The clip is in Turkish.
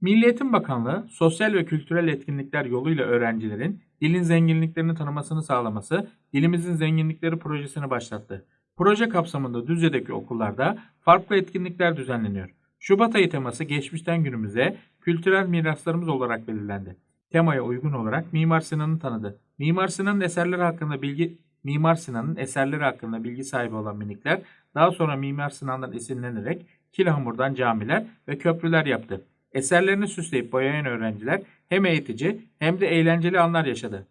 Milli Eğitim Bakanlığı sosyal ve kültürel etkinlikler yoluyla öğrencilerin dilin zenginliklerini tanımasını sağlaması Dilimizin Zenginlikleri projesini başlattı. Proje kapsamında Düzce'deki okullarda farklı etkinlikler düzenleniyor. Şubat ayı teması geçmişten günümüze kültürel miraslarımız olarak belirlendi. Temaya uygun olarak Mimar Sinan'ı tanıdı. Mimar Sinan'ın eserleri hakkında bilgi Mimar Sinan'ın eserleri hakkında bilgi sahibi olan minikler daha sonra Mimar Sinan'dan esinlenerek kilhamurdan camiler ve köprüler yaptı. Eserlerini süsleyip boyayan öğrenciler hem eğitici hem de eğlenceli anlar yaşadı.